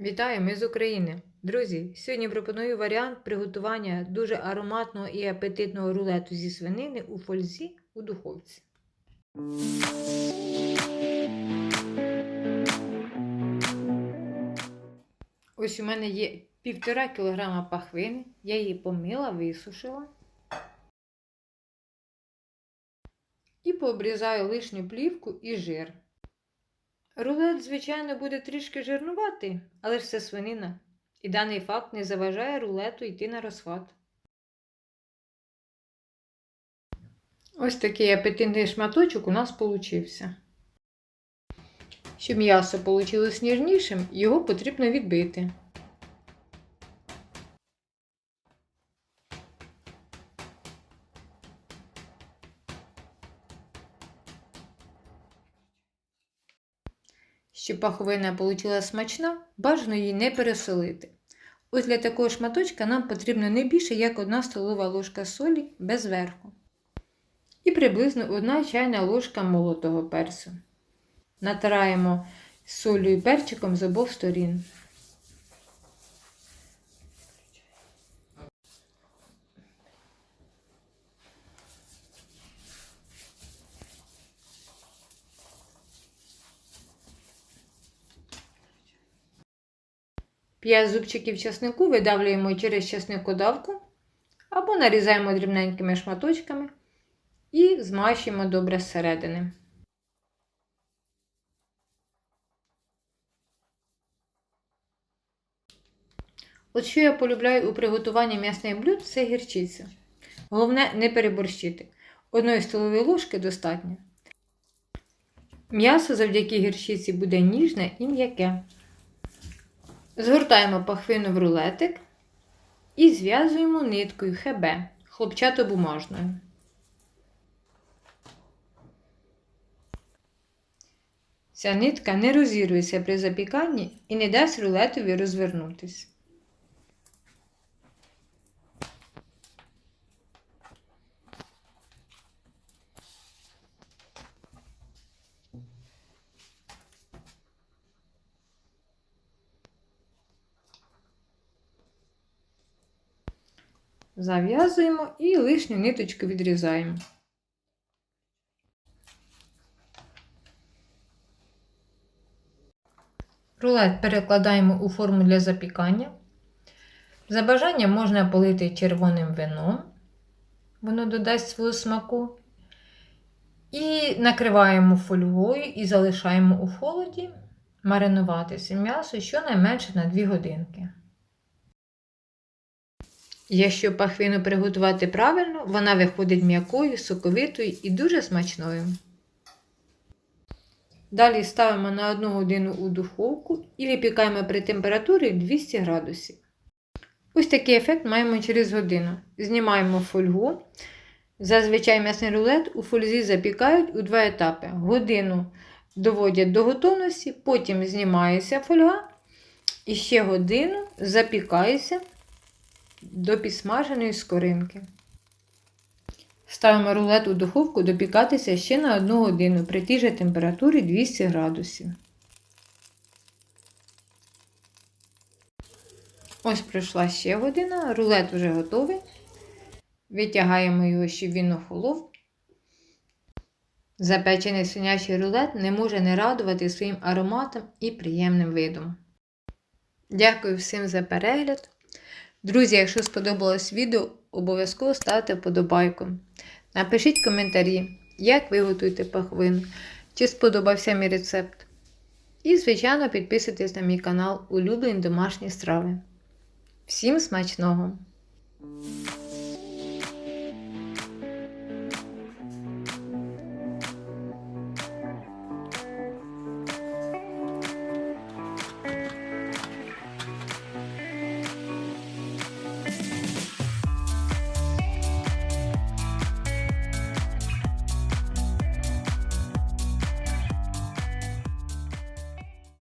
Вітаю, ми з України. Друзі, сьогодні пропоную варіант приготування дуже ароматного і апетитного рулету зі свинини у фользі у духовці. Ось у мене є півтора кілограма пахвини. Я її помила, висушила. І пообрізаю лишню плівку і жир. Рулет, звичайно, буде трішки жирнувати, але ж це свинина. І даний факт не заважає рулету йти на розхват. Ось такий апетитний шматочок у нас получився. Щоб м'ясо вийшло ніжнішим, його потрібно відбити. Щоб паховина получила смачна, бажано її не пересолити. Ось для такого шматочка нам потрібно не більше, як 1 столова ложка солі без верху. І приблизно 1 чайна ложка молотого перцю. Натираємо солью і перчиком з обох сторін. П'ять зубчиків часнику видавлюємо через часникодавку або нарізаємо дрібненькими шматочками і змащуємо добре зсередини. От що я полюбляю у приготуванні м'ясних блюд це гірчиця. Головне не переборщити. Одної столової ложки достатньо. М'ясо завдяки гірчиці буде ніжне і м'яке. Згортаємо пахвину в рулетик і зв'язуємо ниткою ХБ хлопчатобумажною. Ця нитка не розірветься при запіканні і не дасть рулетові розвернутись. Зав'язуємо і лишню ниточку відрізаємо. Рулет перекладаємо у форму для запікання. За бажанням можна полити червоним вином, воно додасть свого смаку. І накриваємо фольгою і залишаємо у холоді маринуватися м'ясо щонайменше на 2 годинки. Якщо пахвину приготувати правильно, вона виходить м'якою, соковитою і дуже смачною. Далі ставимо на 1 годину у духовку і випікаємо при температурі 200 градусів. Ось такий ефект маємо через годину. Знімаємо фольгу. Зазвичай м'ясний рулет у фользі запікають у два етапи. Годину доводять до готовності, потім знімається фольга і ще годину запікається до підсмаженої скоринки. Ставимо рулет у духовку допікатися ще на 1 годину при тій же температурі 200 градусів. Ось пройшла ще година, рулет вже готовий. Витягаємо його, щоб він охолов. Запечений свинячий рулет не може не радувати своїм ароматом і приємним видом. Дякую всім за перегляд. Друзі, якщо сподобалось відео, обов'язково ставте вподобайку. Напишіть коментарі, як ви готуєте пахвину, чи сподобався мій рецепт. І, звичайно, підписуйтесь на мій канал Улюблені домашні страви. Всім смачного!